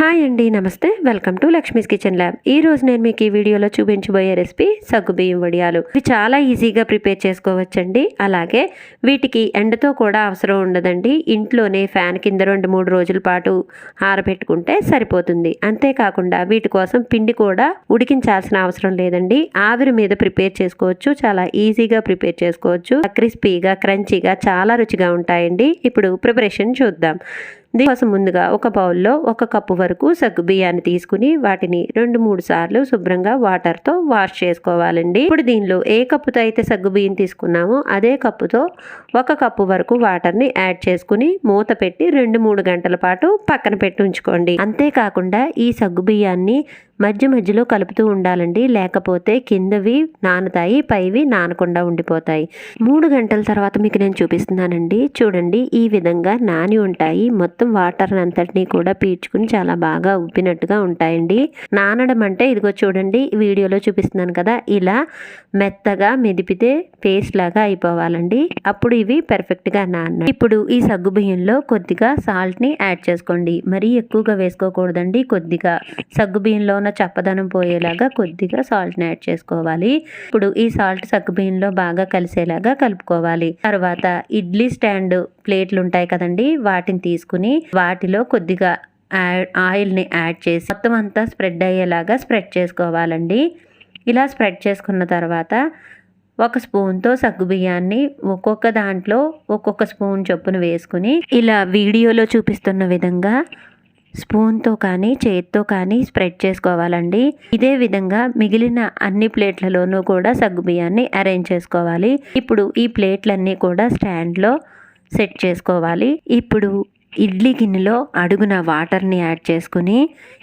Hi అండి నమస్తే. Welcome to Lakshmi's kitchen lab. ఈ రోజు నేను మీకు ఈ వీడియోలో చూపించబోయే రెసిపీ సగ్గుబియ్యం వడియాలు. ఇవి చాలా ఈజీగా ప్రిపేర్ చేసుకోవచ్చండి. అలాగే వీటికి ఎండతో కూడా అవసరం ఉండదండి. ఇంట్లోనే ఫ్యాన్ కింద రెండు మూడు రోజుల పాటు ఆరబెట్టుకుంటే సరిపోతుంది. అంతేకాకుండా వీటి కోసం పిండి కూడా ఉడికించాల్సిన అవసరం లేదండి. ఆవిరి మీద ప్రిపేర్ చేసుకోవచ్చు. చాలా ఈజీగా ప్రిపేర్ చేసుకోవచ్చు. క్రిస్పీగా క్రంచీగా చాలా రుచిగా ఉంటాయండి. ఇప్పుడు ప్రిపరేషన్ చూద్దాం. దీనికోసం ముందుగా ఒక బౌల్లో ఒక కప్పు వరకు సగ్గు బియ్యాన్ని తీసుకుని వాటిని రెండు మూడు సార్లు శుభ్రంగా వాటర్తో వాష్ చేసుకోవాలండి. ఇప్పుడు దీనిలో ఏ కప్పుతో అయితే సగ్గు బియ్యం తీసుకున్నామో అదే కప్పుతో ఒక కప్పు వరకు వాటర్ని యాడ్ చేసుకుని మూత పెట్టి రెండు మూడు గంటల పాటు పక్కన పెట్టి ఉంచుకోండి. అంతేకాకుండా ఈ సగ్గు బియ్యాన్ని మధ్య మధ్యలో కలుపుతూ ఉండాలండి. లేకపోతే కిందవి నానతాయి పైవి నానకుండా ఉండిపోతాయి. మూడు గంటల తర్వాత మీకు నేను చూపిస్తున్నానండి. చూడండి ఈ విధంగా నాని ఉంటాయి. మొత్తం మొత్తం వాటర్ అంతటినీ కూడా పీల్చుకుని చాలా బాగా ఉబ్బినట్టుగా ఉంటాయండి. నానడం అంటే ఇదిగో చూడండి వీడియోలో చూపిస్తున్నాను కదా ఇలా మెత్తగా మెదిపితే పేస్ట్ లాగా అయిపోవాలండి. అప్పుడు ఇవి పర్ఫెక్ట్గా నాన్న ఇప్పుడు ఈ సగ్గు బియ్యంలో కొద్దిగా సాల్ట్ని యాడ్ చేసుకోండి. మరీ ఎక్కువగా వేసుకోకూడదండి కొద్దిగా. సగ్గు బియ్యంలో ఉన్న చప్పదనం పోయేలాగా కొద్దిగా సాల్ట్ని యాడ్ చేసుకోవాలి. ఇప్పుడు ఈ సాల్ట్ సగ్గు బియ్యంలో బాగా కలిసేలాగా కలుపుకోవాలి. తర్వాత ఇడ్లీ స్టాండ్ ప్లేట్లు ఉంటాయి కదండి వాటిని తీసుకొని వాటిలో కొద్దిగా ఆయిల్ని యాడ్ చేసి మొత్తం అంతా స్ప్రెడ్ అయ్యేలాగా స్ప్రెడ్ చేసుకోవాలండి. ఇలా స్ప్రెడ్ చేసుకున్న తర్వాత ఒక స్పూన్తో సగ్గుబియ్యాన్ని ఒక్కొక్క దాంట్లో ఒక్కొక్క స్పూన్ చొప్పున వేసుకుని ఇలా వీడియోలో చూపిస్తున్న విధంగా స్పూన్తో కానీ చేతితో కానీ స్ప్రెడ్ చేసుకోవాలండి. ఇదే విధంగా మిగిలిన అన్ని ప్లేట్లలోనూ కూడా సగ్గుబియ్యాన్ని అరేంజ్ చేసుకోవాలి. ఇప్పుడు ఈ ప్లేట్లన్నీ కూడా స్టాండ్లో సెట్ చేసుకోవాలి. ఇప్పుడు ఇడ్లీ గిన్నెలో అడుగున వాటర్ని యాడ్ చేసుకుని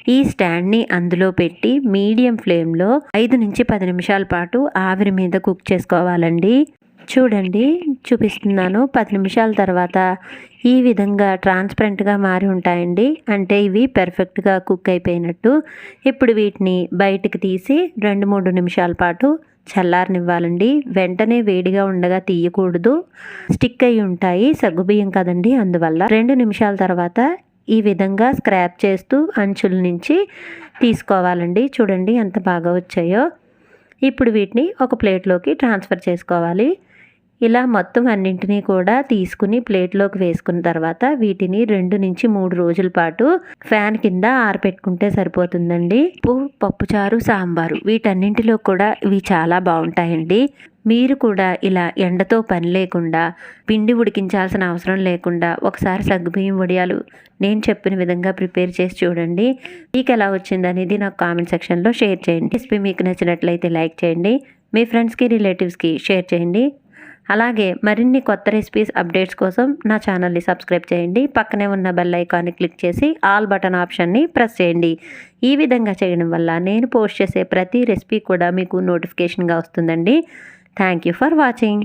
ఈ స్టాండ్ని అందులో పెట్టి మీడియం ఫ్లేమ్లో ఐదు నుంచి పది నిమిషాల పాటు ఆవిరి మీద కుక్ చేసుకోవాలండి. చూడండి చూపిస్తున్నాను. పది నిమిషాల తర్వాత ఈ విధంగా ట్రాన్స్పరెంట్గా మారి ఉంటాయండి. అంటే ఇవి పెర్ఫెక్ట్గా కుక్ అయిపోయినట్టు. ఇప్పుడు వీటిని బయటకు తీసి రెండు మూడు నిమిషాల పాటు చల్లారనివ్వాలండి. వెంటనే వేడిగా ఉండగా తీయకూడదు. స్టిక్ అయి ఉంటాయి. సగ్గుబియ్యం కదండి. అందువల్ల రెండు నిమిషాల తర్వాత ఈ విధంగా స్క్రాప్ చేస్తూ అంచుల నుంచి తీసుకోవాలండి. చూడండి ఎంత బాగా వచ్చాయో. ఇప్పుడు వీటిని ఒక ప్లేట్లోకి ట్రాన్స్ఫర్ చేసుకోవాలి. ఇలా మొత్తం అన్నింటినీ కూడా తీసుకుని ప్లేట్లోకి వేసుకున్న తర్వాత వీటిని రెండు నుంచి మూడు రోజుల పాటు ఫ్యాన్ కింద ఆరపెట్టుకుంటే సరిపోతుందండి. ఉప్పు పప్పుచారు సాంబారు వీటన్నింటిలో కూడా ఇవి చాలా బాగుంటాయండి. మీరు కూడా ఇలా ఎండతో పని లేకుండా పిండి ఉడికించాల్సిన అవసరం లేకుండా ఒకసారి సగ్గుబియ్యం వడియాలు నేను చెప్పిన విధంగా ప్రిపేర్ చేసి చూడండి. మీకు ఎలా వచ్చింది అనేది నాకు కామెంట్ సెక్షన్లో షేర్ చేయండి. రెసిపీ మీకు నచ్చినట్లయితే లైక్ చేయండి. మీ ఫ్రెండ్స్కి రిలేటివ్స్కి షేర్ చేయండి. అలాగే మరిన్ని కొత్త రెసిపీస్ అప్డేట్స్ కోసం నా ఛానల్ని సబ్స్క్రైబ్ చేయండి. పక్కనే ఉన్న బెల్ ఐకాన్ని క్లిక్ చేసి ఆల్ బటన్ ఆప్షన్ని ప్రెస్ చేయండి. ఈ విధంగా చేయడం వల్ల నేను పోస్ట్ చేసే ప్రతి రెసిపీ కూడా మీకు నోటిఫికేషన్గా వస్తుందండి. Thank you for watching